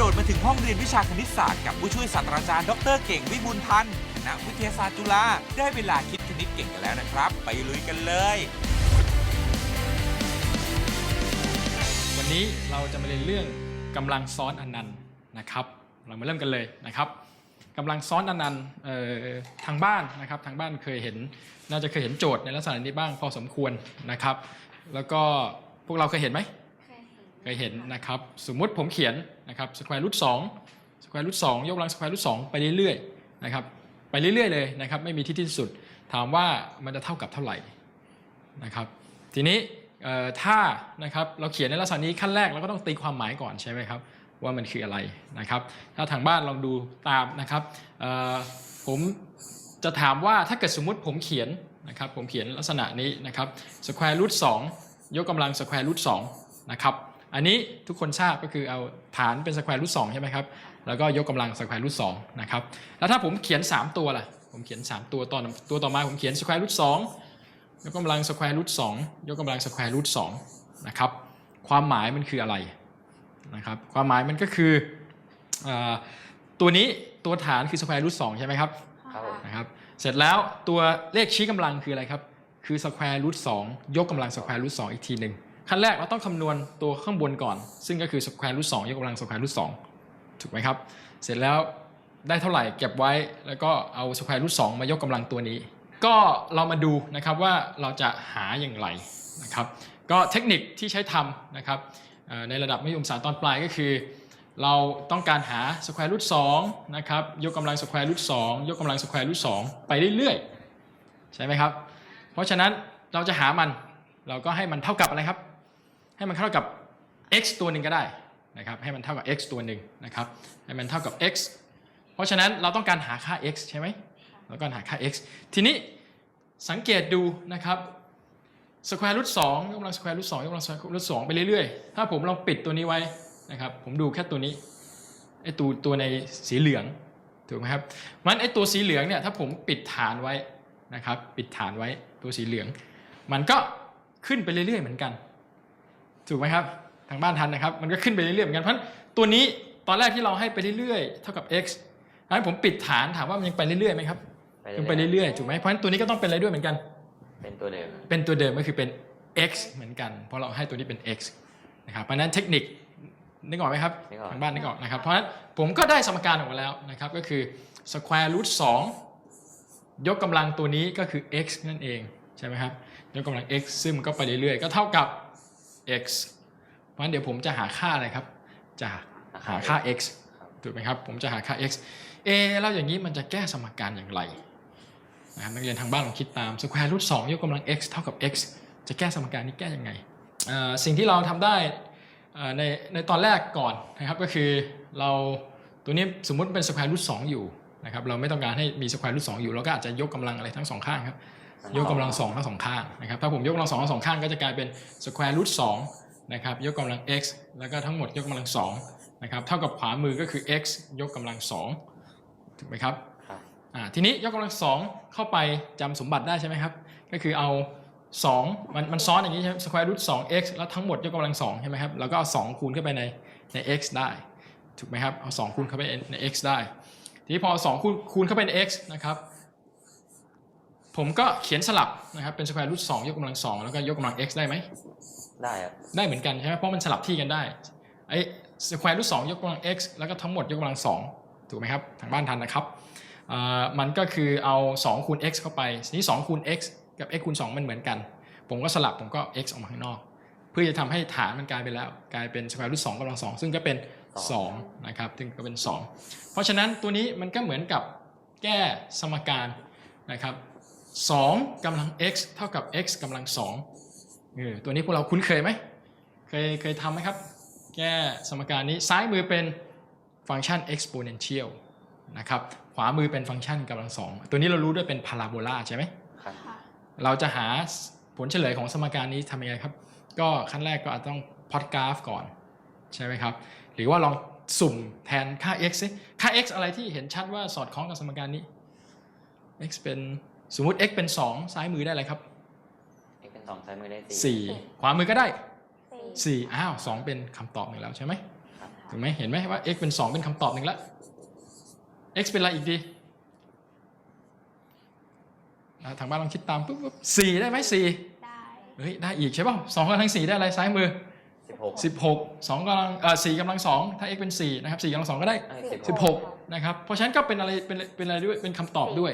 โดดมาถึงห้องเรียนวิชาคณิตศาสตร์กับผู้ช่วยศาสตราจารย์ดรเก่งวิบูลพันธ์คณะวิทยาศาสตร์จุฬาได้เวลาคิดคณิตเก่งกันแล้วนะครับ ไปลุยกันเลย วันนี้เราจะมาเรียนเรื่องกำลังซ้อนอนันต์นะครับ เรามาเริ่มกันเลยนะครับกำลังซ้อนอนันต์เอ่อทางบ้านนะครับทางบ้านเคยเห็น น่าจะเคยเห็นโจทย์ในลักษณะนี้บ้างพอสมควรนะครับ แล้วก็พวกเราเคยเห็นไหม เคยเห็นนะครับสมมุติผมเขียนนะครับสแควร์รูทสองสแควร์รูทสองยกกำลังสแควร์รูทสองไปเรื่อยๆนะครับไปเรื่อยๆเลยนะครับไม่มีที่ที่สุด ถามว่ามันจะเท่ากับเท่าไหร่นะครับทีนี้ถ้านะครับเราเขียนในลักษณะนี้ขั้นแรกเราก็ต้องตีความหมายก่อนใช่ไหมครับว่ามันคืออะไรนะครับ ถ้าทางบ้านลองดูตามนะครับผมจะถามว่าถ้าเกิดสมมุติผมเขียนนะครับผมเขียนลักษณะนี้นะครับสแควร์รูทสองยกกำลังสแควร์รูทสองนะครับ อันนี้ทุกคนทราบก็คือเอาฐานเป็นสแควร์รูทสองใช่ไหมครับ แล้วก็ยกกำลังสแควร์รูทสองนะครับ แล้วถ้าผมเขียน 3 ตัวล่ะ ผมเขียน 3 ตัวตอนตัวต่อมาผมเขียนสแควร์รูทสองยกกำลังสแควร์รูทสองยกกำลังสแควร์รูทสองนะครับ ความหมายมันคืออะไรนะครับ ความหมายมันก็คือเออตัวนี้ตัวฐานคือสแควร์รูทสองใช่ไหมครับครับผมนะครับ เสร็จแล้วตัวเลขชี้กำลังคืออะไรครับ คือสแควร์รูทสองยกกำลังสแควร์รูทสองอีกทีหนึ่ง ขั้นแรกเราต้องคำนวณตัวข้างบนก่อน ซึ่งก็คือสแควร์รูทสองยกกำลังสแควร์รูทสองถูกไหมครับ เสร็จแล้วได้เท่าไหร่เก็บไว้ แล้วก็เอาสแควร์รูทสองมายกกำลังตัวนี้ ก็เรามาดูนะครับว่าเราจะหาอย่างไรนะครับ ก็เทคนิคที่ใช้ทำนะครับในระดับมัธยมศึกษาตอนปลายก็คือ เราต้องการหาสแควร์รูทสองนะครับยกกำลังสแควร์รูทสองยกกำลังสแควร์รูทสองไปเรื่อยๆ ใช่ไหมครับ เพราะฉะนั้นเราจะหามันเราก็ให้มันเท่ากับอะไรครับ ให้มันเท่ากับ x ตัวหนึ่งก็ได้นะครับให้มันเท่ากับ x ตัวหนึ่งนะครับให้มันเท่ากับ x เพราะฉะนั้นเราต้องการหาค่า x ใช่ไหมเราต้องการหาค่า x ทีนี้สังเกตดูนะครับสแควร์รูทสองยกกำลังสแควร์รูทสองยกกำลังสแควร์รูทสองไปเรื่อยๆ ถ้าผมลองปิดตัวนี้ไว้นะครับผมดูแค่ตัวนี้ไอตัวตัวในสีเหลืองถูกไหมครับมันไอตัวสีเหลืองเนี่ยถ้าผมปิดฐานไว้นะครับปิดฐานไว้ตัวสีเหลือง มันก็ขึ้นไปเรื่อยๆเหมือนกัน ถูกไหมครับ ทางบ้านทันนะครับ มันก็ขึ้นไปเรื่อยๆเหมือนกันเพราะฉะนั้นตัวนี้ตอนแรกที่เราให้ไปเรื่อยๆ เท่ากับ x ให้ผมปิดฐานถามว่ามันยังไปเรื่อยๆไหมครับยังไปเรื่อยๆถูกไหมเพราะฉะนั้นตัวนี้ก็ต้องเป็นอะไรด้วยเหมือนกัน เป็นตัวเดิม เป็นตัวเดิมก็คือเป็น x เหมือนกัน เพราะเราให้ตัวนี้เป็น x นะครับ เพราะฉะนั้นเทคนิคนึกออกไหมครับนึกออกทางบ้านนึกออกนะครับ เพราะฉะนั้นผมก็ได้สมการออกมาแล้วนะครับก็คือ square root 2 ยกกำลังตัวนี้ก็คือ x นั่นเองใช่ไหมครับยกกำลัง x ซึ่งมันก็ไปเรื่อยๆ ก็เท่ากับ x เพราะฉะนั้นเดี๋ยวผมจะหาค่าอะไรครับ จะหาค่า x ถูกไหมครับ ผมจะหาค่า x เอะแล้วอย่างนี้มันจะแก้สมการอย่างไรนะครับนักเรียนทางบ้านลองคิดตาม square root 2ยกกำลัง x เท่ากับ x จะแก้สมการนี้แก้ยังไงเอ่อสิ่งที่เราทำได้เอ่อในในตอนแรกก่อนนะครับก็คือเราตัวนี้สมมุติเป็น square root 2อยู่ นะครับเราไม่ต้องการให้มี square root 2อยู่เราก็อาจจะยกกำลังอะไรทั้งสองข้างครับยกกำลังสองทั้งสองข้างนะครับถ้าผมยกกำลังสองทั้งสองข้างก็จะกลายเป็น square root สองนะครับยกกำลัง x แล้วก็ทั้งหมดยกกำลังสองนะครับเท่ากับขวามือก็คือ x ยกกำลังสองถูกไหมครับครับอ่าทีนี้ยกกำลังสองเข้าไปจำสมบัติได้ใช่ไหมครับก็คือเอา2มันมันซ้อนอย่างนี้ใช่ไหม square root 2 x แล้วทั้งหมดยกกำลังสองใช่ไหมครับแล้วก็เอา2คูณเข้าไปในใน x ได้ถูกไหมครับเอา2คูณเข้าไปใน x ได้ ทีนี้พอ2คูณคูณเข้าไปใน x นะครับ ผมก็เขียนสลับนะครับ เป็น square root 2ยกกำลังสองแล้วก็ยกกำลัง x ได้ไหมได้ครับได้เหมือนกันใช่ไหมเพราะมันสลับที่กันได้ไอ้ square root 2ยกกำลัง x แล้วก็ทั้งหมดยกกำลังสองถูกไหมครับทางบ้านทันนะครับอ่ามันก็คือเอา2คูณ x เข้าไปทีนี้2คูณ x กับ x คูณ2มันเหมือนกัน ผมก็สลับผมก็ x ออกมาข้างนอก เพื่อจะทำให้ฐานมันกลายเป็นแล้ว กลายเป็น square root 2กำลังสองซึ่งก็เป็น 2นะครับซึ่งก็เป็น 2 เพราะฉะนั้นตัวนี้มันก็เหมือนกับแก้สมการนะครับ2กำลัง x เท่ากับ x กำลัง2เออตัวนี้พวกเราคุ้นเคยไหมเคยเคยทำไหมครับ แก้สมการนี้ซ้ายมือเป็นฟังก์ชัน exponential นะครับขวามือเป็นฟังก์ชันกำลังสองตัวนี้เรารู้ด้วยเป็นพาราโบลาใช่ไหมครับเราจะหาผลเฉลยของสมการนี้ทำยังไงครับ ก็ขั้นแรกก็อาจต้องพอดกราฟก่อน ใช่ไหมครับ หรือว่าลองสุ่มแทนค่า x สิค่า x อะไรที่เห็นชัดว่าสอดคล้องกับสมการนี้ x เป็นสมมุติ x เป็น 2 ซ้ายมือได้อะไรครับเอกเป็นสองซ้ายมือได้สี่ 4 ขวามือก็ได้สี่4อ้าว 2 เป็นคำตอบหนึ่งแล้วใช่ไหมค่ะถูกไหมเห็นไหมว่า x เป็น 2 เป็นคำตอบหนึ่งละ x เป็นอะไรอีกดีอะทางบ้านลองคิดตามปุ๊บปุ๊บสี่ได้ไหมสี่ได้ เฮ้ยได้อีกใช่ป่ะสองกำลังสี่ได้อะไรซ้ายมือ สิบหกสิบหกสองกำลังเอ่อสี่กำลังสองถ้า x เป็นสี่นะครับสี่กำลังสองก็ได้ สิบสิบหกนะครับเพราะฉะนั้นก็เป็นอะไรเป็นเป็นอะไรด้วยเป็นคำตอบด้วย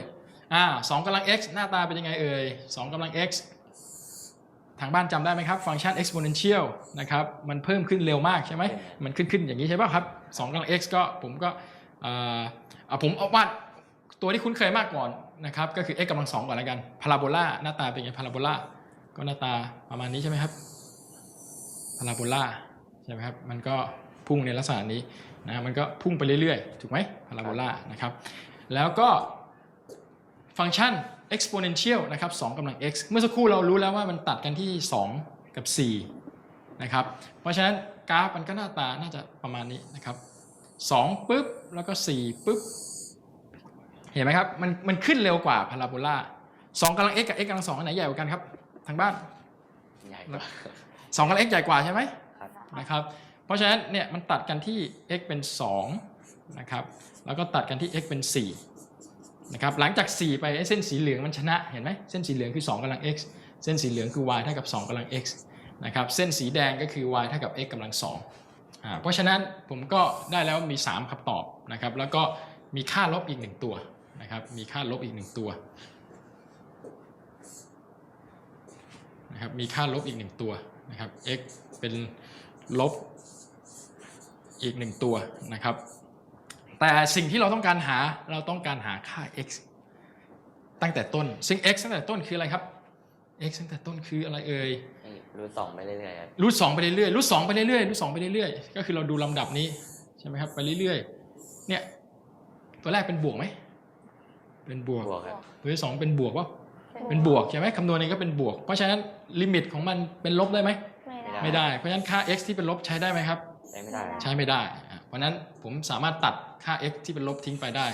อ่าสองกำลัง x หน้าตาเป็นยังไงเอ่ยสองกำลัง x ทางบ้านจำได้ไหมครับ ฟังก์ชัน exponential นะครับมันเพิ่มขึ้นเร็วมากใช่ไหมมันขึ้นขึ้นอย่างนี้ใช่ป่ะครับสองกำลัง x ก็ผมก็เอ่อเอาผมเอาวาดตัวที่คุ้นเคยมากก่อนนะครับก็คือ x กำลังสองก่อนแล้วกันพาราโบลาหน้าตาเป็นไงพาราโบลาก็หน้าตาประมาณนี้ใช่ไหมครับ พาราโบลาใช่ไหมครับมันก็พุ่งในลักษณะนี้นะมันก็พุ่งไปเรื่อยๆ ถูกไหมพาราโบลานะครับแล้วก็ฟังก์ชัน exponential นะครับ2กำลัง x เมื่อสักครู่เรารู้แล้วว่ามันตัดกันที่ 2 กับ 4 นะครับ เพราะฉะนั้นกราฟมันก็หน้าตาน่าจะประมาณนี้นะครับ2ปุ๊บ แล้วก็ 4ปุ๊บ เห็นไหมครับ มันมันขึ้นเร็วกว่าพาราโบลา2กำลัง x กับ x กำลัง2อันไหนใหญ่กว่ากันครับ ทางบ้านใหญ่กว่า 2กำลัง x ใหญ่กว่าใช่ไหมครับ นะครับ เพราะฉะนั้นเนี่ยมันตัดกันที่ x เป็น2นะครับแล้วก็ตัดกันที่ x เป็น4นะครับหลังจาก 4 ไปไอ้เส้นสีเหลืองมันชนะเห็นไหมเส้นสีเหลืองคือ 2กำลัง x เส้นสีเหลืองคือ y เท่ากับ 2กำลัง x นะครับเส้นสีแดงก็คือ y เท่ากับ x กำลัง2อ่าเพราะฉะนั้นผมก็ได้แล้วมี 3คำตอบนะครับแล้วก็มีค่าลบอีก 1 ตัวนะครับมีค่าลบอีก 1 ตัวนะครับมีค่าลบอีก 1 ตัว นะครับ x เป็นลบอีก1ตัวนะครับ แต่สิ่งที่เราต้องการหาเราต้องการหาค่า x ตั้งแต่ต้น ซึ่ง x ตั้งแต่ต้นคืออะไรครับ x ตั้งแต่ต้นคืออะไรเอ่ยนี่รูทสองไปเรื่อยๆครับรูทสองไปเรื่อยๆรูทสองไปเรื่อยๆรูทสองไปเรื่อยๆก็คือเราดูลำดับนี้ใช่ไหมครับไปเรื่อยๆเนี่ยตัวแรกเป็นบวกไหมเป็นบวกบวกครับตัวที่สองเป็นบวกว่า เป็นบวกใช่ไหมคำนวณนี้ก็เป็นบวก เพราะฉะนั้นลิมิตของมันเป็นลบได้ไหมไม่ได้ไม่ได้ เพราะฉะนั้นค่า x ที่เป็นลบใช้ได้ไหมครับ ใช้ไม่ได้ครับใช้ไม่ได้อะเพราะฉะนั้นผมสามารถตัดค่า x ที่เป็นลบทิ้งไปได้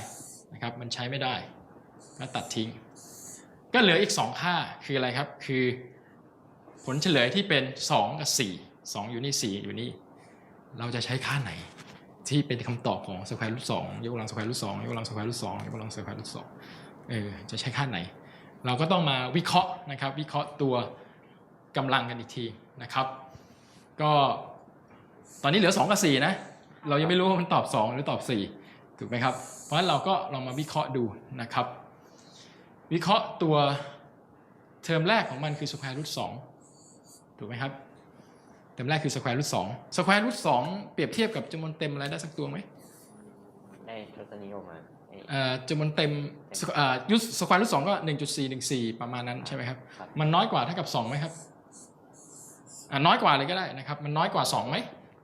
นะครับ มันใช้ไม่ได้ก็ตัดทิ้ง ก็เหลืออีก 2 ค่าคืออะไรครับ คือ ผลเฉลยที่เป็น 2 กับ 4 2 อยู่นี่ 4 อยู่นี่ เราจะใช้ค่าไหน ที่เป็นคำตอบของสแควร์รูทสองยกกำลังสแควร์รูทสองยกกำลังสแควร์รูทสองยกกำลังสแควร์รูทสองเออจะใช้ค่าไหน เราก็ต้องมาวิเคราะห์นะครับวิเคราะห์ตัวกำลังกันอีกทีนะครับ ก็ตอนนี้เหลือ 2 กับ 4 นะ เรายังไม่รู้ว่ามันตอบ 2 หรือตอบ 4 ถูกไหมครับ เพราะฉะนั้นเราก็ลองมาวิเคราะห์ดูนะครับ วิเคราะห์ตัวเทอมแรกของมันคือสแควร์รูทสองถูกไหมครับ เทอมแรกคือสแควร์รูทสองสแควร์รูทสองเปรียบเทียบกับจำนวนเต็มอะไรได้สักตัวไหมได้ทศนิยมมาไอ้เอ่อ จำนวนเต็มเอ่อยุสสแควร์รูทสองก็1.414ประมาณนั้นใช่ไหมครับครับ มันน้อยกว่าเท่ากับ2ไหมครับอะน้อยกว่าเลยก็ได้นะครับ มันน้อยกว่า2ไหม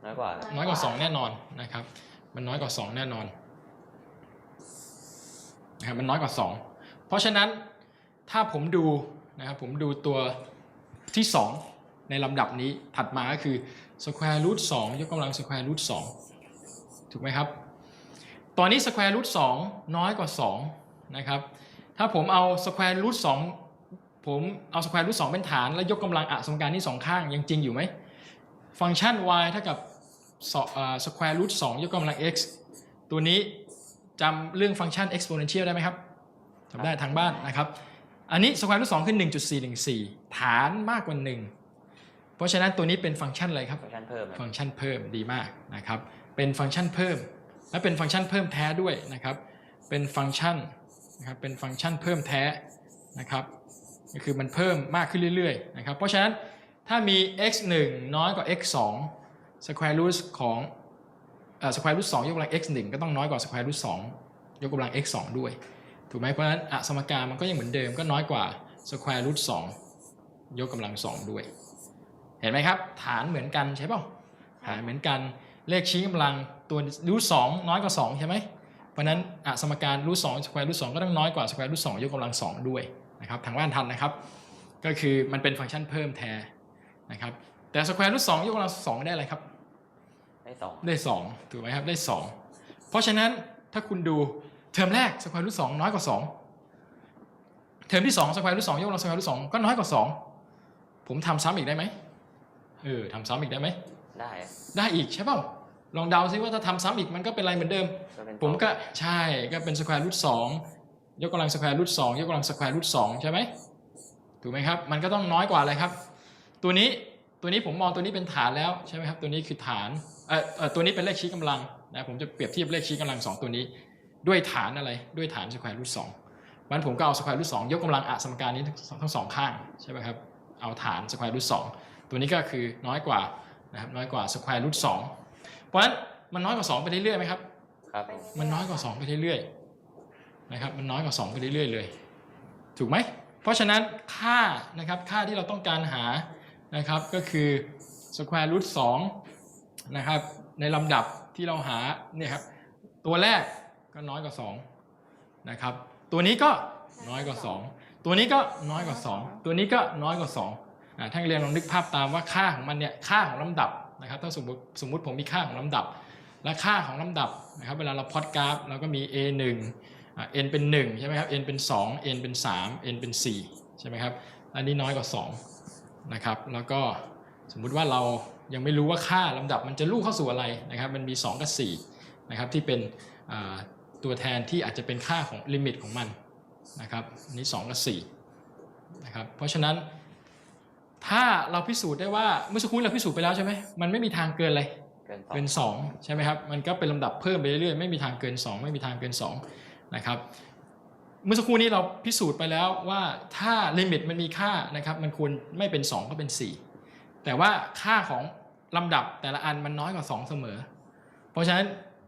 น้อยกว่าครับน้อยกว่า2แน่นอนนะครับ มันน้อยกว่า2แน่นอนนะครับมันน้อยกว่า2เพราะฉะนั้นถ้าผมดูนะครับผมดูตัวที่2ในลำดับนี้ถัดมาก็คือ square root 2ยกกำลัง square root 2ถูกไหมครับ ตอนนี้ square root 2น้อยกว่า2นะครับถ้าผมเอา square root 2ผมเอา square root 2เป็นฐานแล้วยกกำลังอะสมการที่สองข้างยังจริงอยู่ไหมฟังก์ชัน y เท่ากับสแควร์รูทสองยกกำลัง x ตัวนี้จำเรื่องฟังก์ชัน exponential ได้ไหมครับจำได้ทางบ้านนะครับ อันนี้สแควร์รูทสองคือ1.414 ฐานมากกว่า 1 เพราะฉะนั้นตัวนี้เป็นฟังก์ชันอะไรครับ ฟังก์ชันเพิ่มครับฟังก์ชันเพิ่มดีมากนะครับ เป็นฟังก์ชันเพิ่ม และเป็นฟังก์ชันเพิ่มแท้ด้วยนะครับ เป็นฟังก์ชันนะครับเป็นฟังก์ชันเพิ่มแท้นะครับก็คือมันเพิ่มมากขึ้นเรื่อยๆนะครับเพราะฉะนั้นถ้ามี x 1 น้อยกว่า x 2 square root ของเอ่อ square root 2ยกกำลัง x 1 ก็ต้องน้อยกว่า square root 2ยกกำลัง x 2ด้วยถูกไหมเพราะฉะนั้นอสมการมันก็ยังเหมือนเดิมก็น้อยกว่า square root 2ยกกำลัง 2 ด้วย เห็นไหมครับ ฐานเหมือนกันใช่ป่าฐานเหมือนกัน เลขชี้กำลังตัวรูทสองน้อยกว่า2ใช่ไหมเพราะฉะนั้นอะสมการรูทสองสแควร์รูทสองก็ต้องน้อยกว่าสแควร์รูทสองยกกำลังสองด้วยนะครับทางบ้านทันนะครับ ก็คือมันเป็นฟังก์ชันเพิ่มแทนนะครับแต่สแควร์รูทสองยกกำลังสองได้อะไรครับ ได้สองได้2ถูกไหมครับได้ 2 เพราะฉะนั้นถ้าคุณดูเทอมแรกสแควร์รูทสองน้อยกว่า 2 เทอมที่2สแควร์รูทสองยกกำลังสแควร์รูทสองก็น้อยกว่า 2 ผมทำซ้ำอีกได้ไหมเออทำซ้ำอีกได้ไหมได้ครับได้อีกใช่เปล่า ลองเดาซิว่าถ้าทำซ้ำอีกมันก็เป็นอะไรเหมือนเดิม ก็เป็นผมก็สองใช่ก็เป็นสแควร์รูทสองยกกำลังสแควร์รูทสองยกกำลังสแควร์รูทสองใช่ไหมถูกไหมครับ มันก็ต้องน้อยกว่าอะไรครับ ตัวนี้ตัวนี้ผมมองตัวนี้เป็นฐานแล้วใช่ไหมครับตัวนี้คือฐานเออเออตัวนี้เป็นเลขชี้กำลังนะผมจะเปรียบเทียบเลขชี้กำลังสองตัวนี้ ด้วยฐานอะไรด้วยฐานสแควร์รูทสองมันผมก็เอาสแควร์รูทสองยกกำลังอะสมการนี้ทั้งทั้งสองข้างใช่ไหมครับเอาฐานสแควร์รูทสองตัวนี้ก็คือน้อยกว่านะครับน้อยกว่าสแควร์รูทสองเพ ราะฉะนั้นมันน้อยกว่าสองไปเรื่อยๆไหมครับ ครับผมมันน้อยกว่า 2 ไปเรื่อยๆนะครับ มันน้อยกว่า 2 ไปเรื่อยๆเลย ถูกไหม เพราะฉะนั้นค่านะครับค่าที่เราต้องการหานะครับก็คือ square root 2นะครับในลำดับที่เราหาเนี่ยครับตัวแรกก็น้อยกว่า2นะครับตัวนี้ก็น้อยกว่า 2 ตัวนี้ก็น้อยกว่า 2 ตัวนี้ก็น้อยกว่า2อ่าท่านเรียนลองนึกภาพตามว่าค่าของมันเนี่ยค่าของลำดับ นะครับถ้าสมมติสมมติผมมีค่าของลำดับ และค่าของลำดับนะครับเวลาเราพอตกราฟเราก็มี a 1อ่า n เป็น1ใช่ไหมครับ n เป็น 2 n เป็น 3 n เป็น4ใช่ไหมครับอันนี้น้อยกว่า2นะครับแล้วก็สมมุติว่าเรายังไม่รู้ว่าค่าลำดับมันจะลู่เข้าสู่อะไรนะครับมันมี 2 กับ4นะครับที่เป็นตัวแทนที่อาจจะเป็นค่าของลิมิตของมันนะครับอันนี้ 2 กับ4นะครับเพราะฉะนั้น ถ้าเราพิสูจน์ได้ว่าเมื่อสักครู่เราพิสูจน์ไปแล้วใช่ไหมมันไม่มีทางเกินเลยเกินสองเกิน2ใช่ไหมครับมันก็เป็นลำดับเพิ่มไปเรื่อยๆไม่มีทางเกิน 2 ไม่มีทางเกิน2นะครับเมื่อสักครู่นี้เราพิสูจน์ไปแล้วว่าถ้าลิมิตมันมีค่านะครับมันควรไม่เป็น 2 ก็เป็น 4 แต่ว่าค่าของลำดับแต่ละอันมันน้อยกว่า 2 เสมอ เพราะฉะนั้น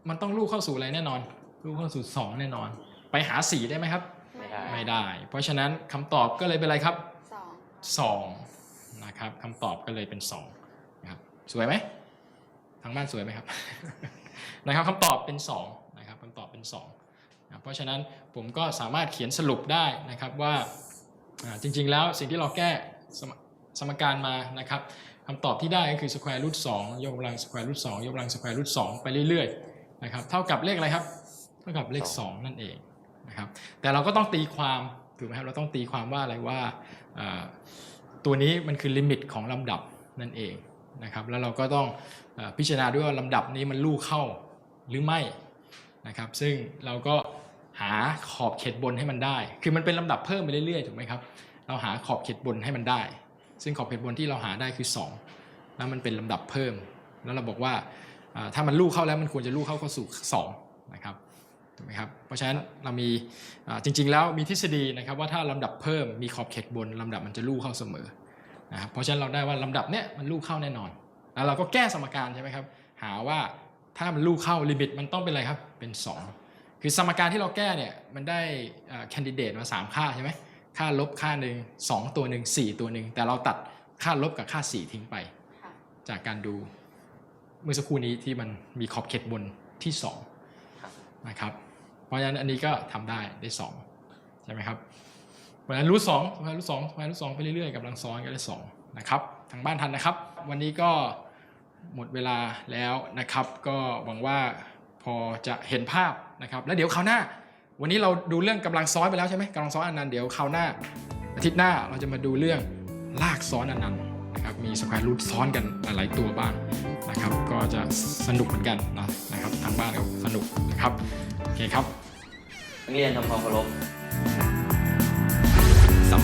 มันต้องลูกเข้าสู่อะไรแน่นอน ลูกเข้าสู่ 2 แน่นอน ไปหา 4 ได้ไหมครับ ไม่ได้ไม่ได้เพราะฉะนั้นคำตอบก็เลยเป็นอะไรครับสอง2 นะครับคำตอบก็เลยเป็น2นะครับสวยไหมทางบ้านสวยไหมครับนะครับคำตอบเป็น2นะครับคำตอบเป็น2นะเพราะฉะนั้นผมก็สามารถเขียนสรุปได้นะครับว่าอ่าจริงๆแล้วสิ่งที่เราแก้สมสมการมานะครับคำตอบที่ได้ก็คือ square root 2ยกกำลัง square root 2ยกกำลัง square root 2ไปเรื่อยๆนะครับเท่ากับเลขอะไรครับ เท่ากับเลข 2 นั่นเองนะครับแต่เราก็ต้องตีความถูกไหมครับเราต้องตีความว่าอะไรว่าอ่า ตัวนี้มันคือลิมิตของลำดับนั่นเองนะครับแล้วเราก็ต้องอพิจารณาด้วยว่าลำดับนี้มันลู่เข้าหรือไม่นะครับซึ่งเราก็หาขอบเขตบนให้มันได้ คือมันเป็นลำดับเพิ่มไปเรื่อยๆถูกไหมครับเราหาขอบเขตบนให้มันได้ ซึ่งขอบเขตบนที่เราหาได้คือ 2 แล้วมันเป็นลำดับเพิ่ม แล้วเราบอกว่าอ่าถ้ามันลู่เข้าแล้วมันควรจะลู่เข้าเข้าสู่2นะครับ ถูกไหมครับเพราะฉะนั้นเรามีอ่าจริงๆแล้วมีทฤษฎีนะครับว่าถ้าลำดับเพิ่มมีขอบเขตบนลำดับมันจะลู่เข้าเสมอนะครับเพราะฉะนั้นเราได้ว่าลำดับเนี้ยมันลู่เข้าแน่นอน แล้วเราก็แก้สมการใช่ไหมครับหาว่าถ้ามันลู่เข้าลิมิตมันต้องเป็นอะไรครับเป็น 2 คือสมการที่เราแก้เนี่ยมันได้แคนดิเดตมา 3 ค่าใช่ไหมค่าลบค่าหนึ่ง2ตัวหนึ่ง4 ตัวหนึ่งแต่เราตัดค่าลบกับค่า 4 ทิ้งไปค่ะจากการดูเมื่อสักครู่นี้ที่มันมีขอบเขตบนที่2ครับนะครับ เพราะฉะนั้นอันนี้ก็ทำได้ได้สองใช่ไหมครับเพราะฉะนั้นรูทสองร์รูทสองร์รูทสองไปเรื่อยๆกับลังซ้อนก็ได้สองนะครับทางบ้านทันนะครับ วันนี้ก็หมดเวลาแล้วนะครับ ก็หวังว่าพอจะเห็นภาพนะครับ แล้วเดี๋ยวคราวหน้า วันนี้เราดูเรื่องกำลังซ้อนไปแล้วใช่ไหมกำลังซ้อนอันนั้นต์เดี๋ยวคราวหน้าอาทิตย์หน้าเราจะมาดูเรื่องลากซ้อนอันนั้นต์ นะครับมีสแควร์รูทซ้อนกันหลาย ๆ ตัวบ้างนะครับ ก็จะสนุกเหมือนกันนะนะครับทางบ้านก็สนุกนะครับโอเคครับนักเรียนทำความเคารพ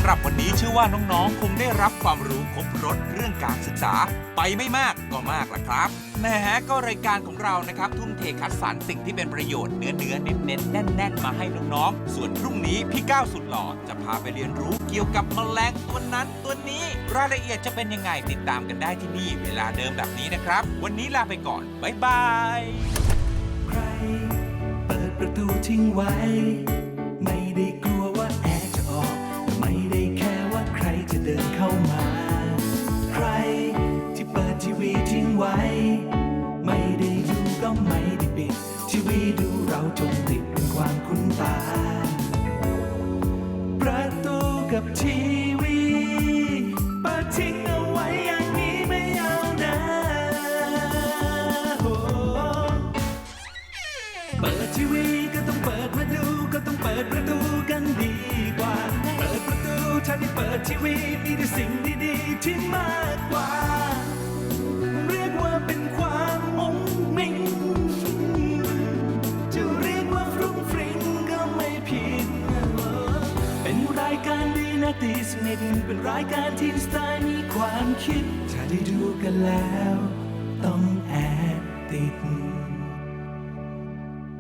หรับวันนี้เชื่อว่าน้องๆ คงได้รับความรู้ครบรถเรื่องการศึกษา ไปไม่มากก็มากละครับแหมก็รายการของเรานะครับ ทุ่มเทคัดสรรสิ่งที่เป็นประโยชน์เนื้อเนื้อเน้นเน้นแน่นแน่นๆมาให้น้องๆ ส่วนพรุ่งนี้พี่ก้าวสุดหล่อจะพาไปเรียนรู้เกี่ยวกับแมลงตัวนั้นตัวนี้ รายละเอียดจะเป็นยังไงติดตามกันได้ที่นี่ เวลาเดิมแบบนี้นะครับ วันนี้ลาไปก่อนบ๊ายบายใครเปิดประตูทิ้งไว้ การเปิดทีวีมีแต่สิ่งดีๆที่มากกว่า เรียกว่าเป็นความมงมิ่งจะเรียกว่าฟรุ้งฟริ้งก็ไม่ผิด เป็นรายการดีนะตีสนิทเป็นรายการที่สไตล์มีความคิด ถ้าได้ดูกันแล้ว